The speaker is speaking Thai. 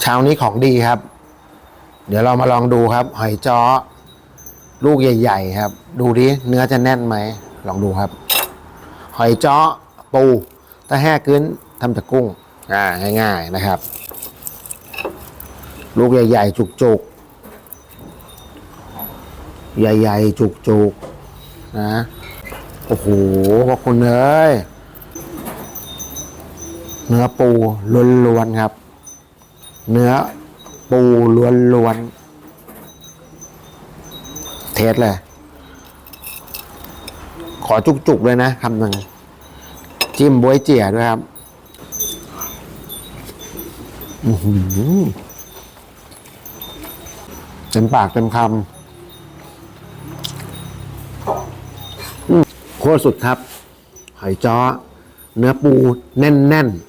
เช้านี้ของดีครับ เดี๋ยวเรามาลองดูครับ หอยจ้อลูกใหญ่ ๆ ครับ ดูดิเนื้อจะแน่นไหม ลองดูครับ หอยจ้อปูถ้าแห้กึ้นทำจากกุ้งอ่าง่าย ๆนะครับ ลูกใหญ่ ๆ จุกๆ ใหญ่ ๆ จุกๆ นะ โอ้โหพระคุณเอ้ยเนื้อปูล้วนๆครับ เนื้อปูล้วนๆ เทสเลย ขอจุกๆ เลยนะคำหนึ่ง จิ้มบวยเจี๋ยด้วยครับอือหือเต็มปากเต็มคำโคตรสุดครับ หอยจ้อ เนื้อปูแน่น ๆ